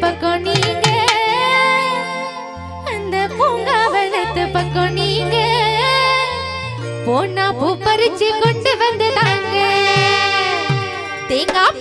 பக்கம் நீங்க அந்த பூங்காவனத்து பக்கம் நீங்க. போனா பூ பறிச்சு கொண்டு வந்து தாங்க. தேங்காய்